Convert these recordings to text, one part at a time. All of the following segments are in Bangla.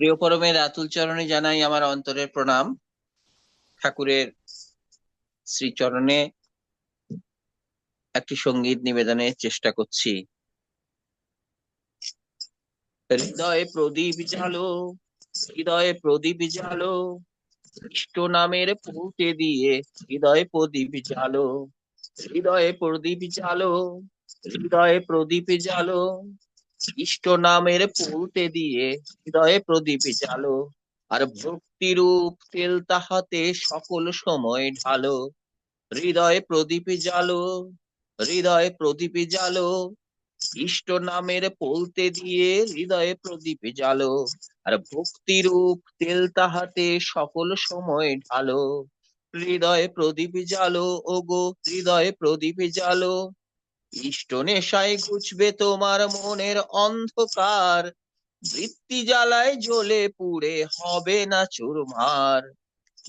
প্রিয় পরমের আতুল চরণে জানাই আমার অন্তরের প্রণাম। ঠাকুরের শ্রীচরণে একটি সংগীত নিবেদনের চেষ্টা করছি। হৃদয়ে প্রদীপ জালো হৃদয়ে প্রদীপ জালো ইষ্ট নামের পুঁতে দিয়ে হৃদয়ে প্রদীপ জালো হৃদয়ে প্রদীপ জালো হৃদয়ে প্রদীপ জালো ইষ্ট নামের পুঁতে দিয়ে হৃদয়ে প্রদীপ জালো আর ভক্তিরূপ তেল তাহাতে সকল সময় ঢালো। হৃদয়ে প্রদীপ জালো হৃদয়ে প্রদীপ জালো ইষ্ট নামের পলতে দিয়ে হৃদয়ে প্রদীপ জালো আর ভক্তিরূপ তেল তাহাতে সকল সময় ঢালো। হৃদয়ে প্রদীপ জালো ওগো, হৃদয়ে প্রদীপ জালো ইষ্ট নেশায় ঘুচবে তোমার মনের অন্ধকার, বৃত্তি জ্বালায় জ্বলে পুড়ে হবে না চুরমার।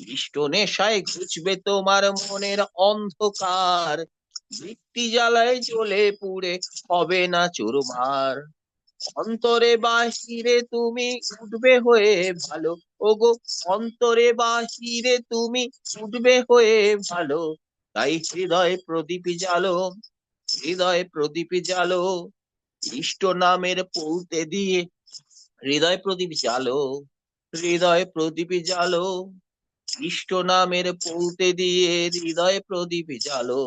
ইষ্ট নেশায় ঘুচবে তোমার মনের অন্ধকার, বৃত্তি জ্বালায় জ্বলে পুড়ে হবে না চুরমার। অন্তরে বাহিরে তুমি উঠবে হয়ে ভালো, ওগো অন্তরে বাহিরে তুমি উঠবে হয়ে ভালো, তাই হৃদয় প্রদীপ জালো হৃদয় প্রদীপ জালো ইষ্ট নামের পৌতে দিয়ে। হৃদয় প্রদীপ জালো হৃদয় প্রদীপ জালো ইষ্ট নামের পৌতে দিয়ে হৃদয় প্রদীপ জালো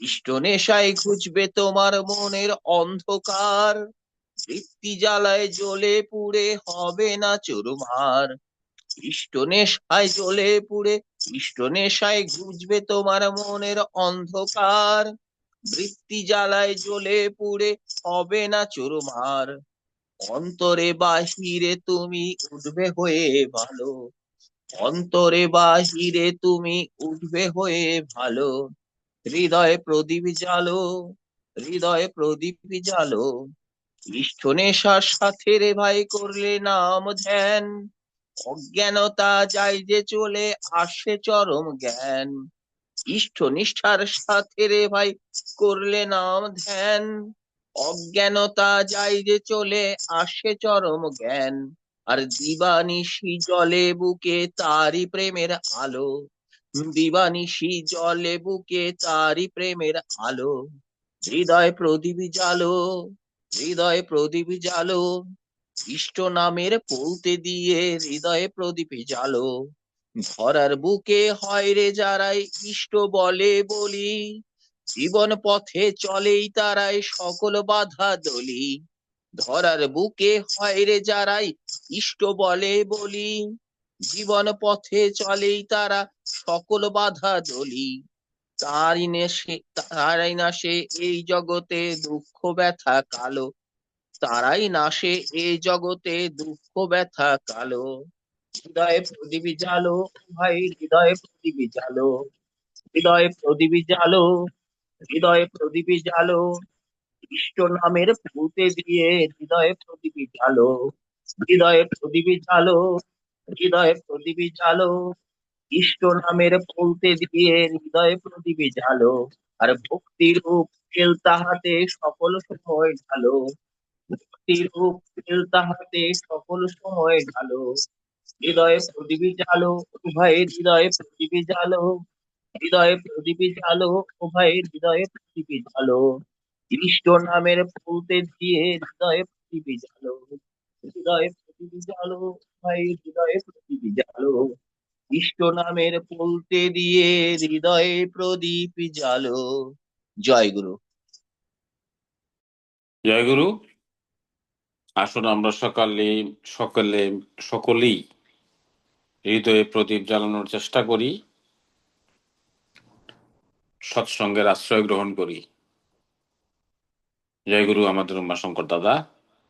ইষ্ট নেশায় খুঁজবে তোমার মনের অন্ধকার, বৃত্তি জ্বালায় জ্বলে পুড়ে হবে না চুরমার। ইষ্ট নেশায় জ্বলে পুড়ে ইষ্ট নেশায় ঘুচবে তোমার মনের অন্ধকার। বৃত্তি জ্বালায় জ্বলে পুড়ে হবে না চুরমার। অন্তরে বাহিরে তুমি উঠবে হয়ে ভালো। অন্তরে বাহিরে তুমি উঠবে হয়ে ভালো। হৃদয়ে প্রদীপ জালো হৃদয়ে প্রদীপ জালো ইষ্ট নেশার সাথে রে ভাই করলে নাম ধ্যান। অজ্ঞানতা যাই যে চলে আসে চরম জ্ঞান। ইষ্ট নিষ্ঠার সাথে রে ভাই করলে নাম ধ্যান। অজ্ঞানতা যাই যে চলে আসে চরম জ্ঞান। আর দিবানিশি জলে বুকে তারি প্রেমের আলো। দিবানিশি জলে বুকে তারি প্রেমের আলো। হৃদয় প্রদীপ জালো হৃদয় প্রদীপ জালো ইষ্ট নামের পৌতে দিয়ে হৃদয়ে প্রদীপে জালো। ধরার বুকে হয় রে যারাই ইষ্ট বলে বলি। জীবন পথে চলেই তারাই সকল বাধা দলি। ধরার বুকে হয় রে যারাই ইষ্ট বলে বলি। জীবন পথে চলেই তারা সকল বাধা দলি। তারই নেশে, তারাই না সে এই জগতে দুঃখ ব্যথা কালো। তারাই নাশে এই জগতে দুঃখ, ব্যথা, কালো। হৃদয়ে প্রদীপ জালো ভাই হৃদয়ে প্রদীপ জালো হৃদয়ে প্রদীপ জালো হৃদয়ে প্রদীপ জালো ইষ্ট নামের ভূতে দিয়ে হৃদয়ে প্রদীপ জালো হৃদয়ে প্রদীপ জালো হৃদয়ে প্রদীপ জালো ইষ্ট নামের পৌতে দিয়ে হৃদয়ে প্রদীপ জালো আর ভক্তির রূপ তেল তাহাতে সকল সময় ঢালো। তাহাতে সকল সময় ঢালো। হৃদয়ে প্রদীপ জালো উভয় হৃদয়ে প্রদীপ জালো হৃদয়ে প্রদীপ জালো উভয় হৃদয়ে প্রদীপ জালো ইষ্ট নামের পৌতে দিয়ে হৃদয়ে প্রদীপ জালো হৃদয়ে প্রদীপ জালো উভয় হৃদয়ে প্রদীপ জালো ইষ্ট নামের পৌতে দিয়ে হৃদয়ে প্রদীপ জালো জয় গুরু। জয় গুরু। আসুন আমরা সকালে সকালে, সকলেই হৃদয়ে প্রদীপ জ্বালানোর চেষ্টা করি, সৎসঙ্গের আশ্রয় গ্রহণ করি। জয় গুরু আমাদের উমাশঙ্কর দাদা।